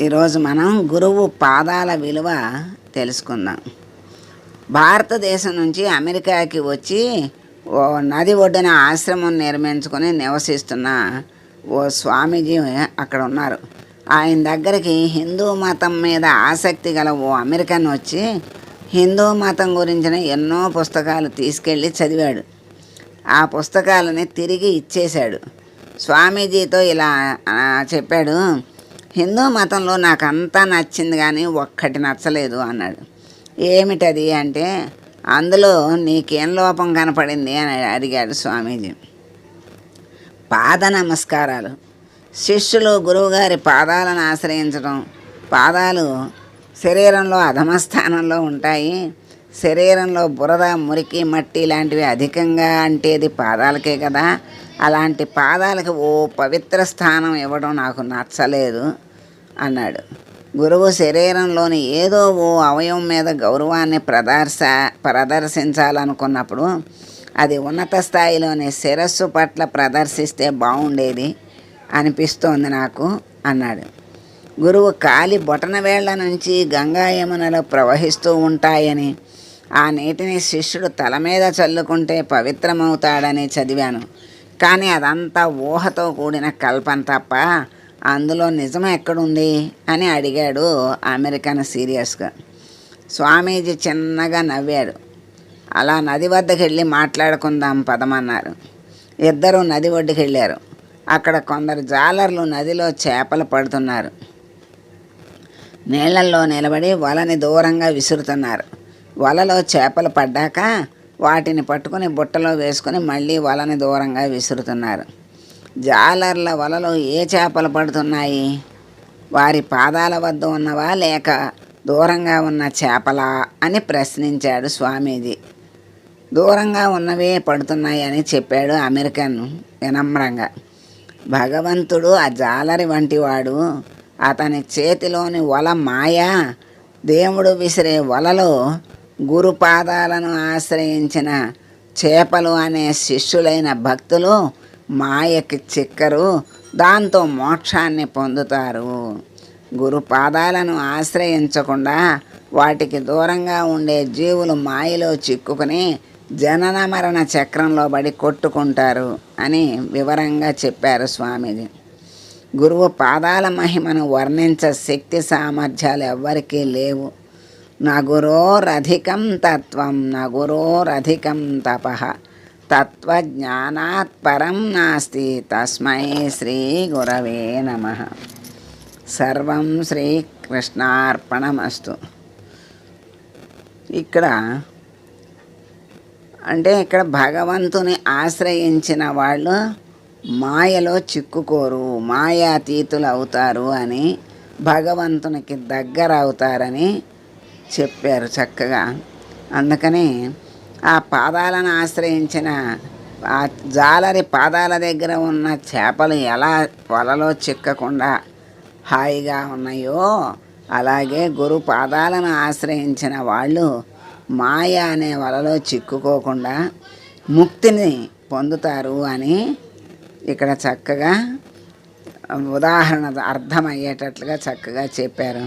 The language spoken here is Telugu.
ఈరోజు మనం గురువు పాదాల విలువ తెలుసుకుందాం. భారతదేశం నుంచి అమెరికాకి వచ్చి ఓ నది ఒడ్డున ఆశ్రమం నిర్మించుకొని నివసిస్తున్న ఓ స్వామీజీ అక్కడ ఉన్నారు. ఆయన దగ్గరికి హిందూ మతం మీద ఆసక్తి గల ఓ అమెరికన్ వచ్చి హిందూ మతం గురించిన ఎన్నో పుస్తకాలు తీసుకెళ్ళి చదివాడు. ఆ పుస్తకాలని తిరిగి ఇచ్చేశాడు. స్వామీజీతో ఇలా చెప్పాడు హిందూ మతంలో నాకు అంతా నచ్చింది కానీ ఒక్కటి నచ్చలేదు అన్నాడు. ఏమిటది అంటే అందులో నీకేం లోపం కనపడింది అని అడిగాడు స్వామీజీ. పాద నమస్కారాలు. శిష్యులు గురువుగారి పాదాలను ఆశ్రయించడం పాదాలు శరీరంలో అధమస్థానంలో ఉంటాయి. శరీరంలో బురద మురికి మట్టి లాంటివి అధికంగా అంటేది పాదాలకే కదా. అలాంటి పాదాలకు ఓ పవిత్ర స్థానం ఇవ్వడం నాకు నచ్చలేదు అన్నాడు. గురువు శరీరంలోని ఏదో ఓ అవయవం మీద గౌరవాన్ని ప్రదర్శ ప్రదర్శించాలనుకున్నప్పుడు అది ఉన్నత స్థాయిలోని శిరస్సు పట్ల ప్రదర్శిస్తే బాగుండేది అనిపిస్తోంది నాకు అన్నాడు. గురువు కాలి బొటన వేళ్ళ నుంచి గంగా యమునలు ప్రవహిస్తూ ఉంటాయని ఆ నీటిని శిష్యుడు తల మీద చల్లుకుంటే పవిత్రమవుతాడని చదివాను. కానీ అదంతా ఊహతో కూడిన కల్పన తప్ప అందులో నిజం ఎక్కడుంది అని అడిగాడు అమెరికన్ సీరియస్గా. స్వామీజీ చిన్నగా నవ్వాడు. అలా నది వద్దకు వెళ్ళి మాట్లాడుకుందాం పదమన్నారు. ఇద్దరు నది ఒడ్డుకు వెళ్ళారు అక్కడ కొందరు జాలర్లు నదిలో చేపలు పడుతున్నారు. నీళ్ళల్లో నిలబడి వలని దూరంగా విసురుతున్నారు. వలలో చేపలు పడ్డాక వాటిని పట్టుకుని బుట్టలో వేసుకుని మళ్ళీ వలని దూరంగా విసురుతున్నారు. జాలర్ల వలలో ఏ చేపలు పడుతున్నాయి? వారి పాదాల వద్ద ఉన్నవా లేక దూరంగా ఉన్న చేపలా అని ప్రశ్నించాడు స్వామీజీ. దూరంగా ఉన్నవే పడుతున్నాయి అని చెప్పాడు అమెరికన్ వినమ్రంగా. భగవంతుడు ఆ జాలరి వంటివాడు. అతని చేతిలోని వల మాయ. దేవుడు విసిరే వలలో గురుపాదాలను ఆశ్రయించిన చేపలు అనే శిష్యులైన భక్తులు మాయకి చిక్కరు దాంతో మోక్షాన్ని పొందుతారు. గురుపాదాలను ఆశ్రయించకుండా వాటికి దూరంగా ఉండే జీవులు మాయలో చిక్కుకుని జనన మరణ చక్రంలో పడి కొట్టుకుంటారు అని వివరంగా చెప్పారు స్వామీజీ. గురువు పాదాల మహిమను వర్ణించ శక్తి సామర్థ్యాలు ఎవ్వరికీ లేవు. నగురోరధికం తత్వం నగురోరధికం తప. తత్వజ్ఞానాత్ పరం నాస్తి తస్మై శ్రీ గురవే నమ. సర్వం శ్రీకృష్ణార్పణమస్తు. ఇక్కడ అంటే ఇక్కడ భగవంతుని ఆశ్రయించిన వాళ్ళు మాయలో చిక్కుకోరు మాయాతీతులు అవుతారు అని భగవంతునికి దగ్గర అవుతారని చెప్పారు చక్కగా. అందుకని ఆ పాదాలను ఆశ్రయించిన ఆ జాలరి పాదాల దగ్గర ఉన్న చేపలు ఎలా వలలో చిక్కకుండా హాయిగా ఉన్నాయో అలాగే గురు పాదాలను ఆశ్రయించిన వాళ్ళు మాయ అనే వలలో చిక్కుకోకుండా ముక్తిని పొందుతారు అని ఇక్కడ చక్కగా ఉదాహరణ అర్థమయ్యేటట్లుగా చక్కగా చెప్పారు.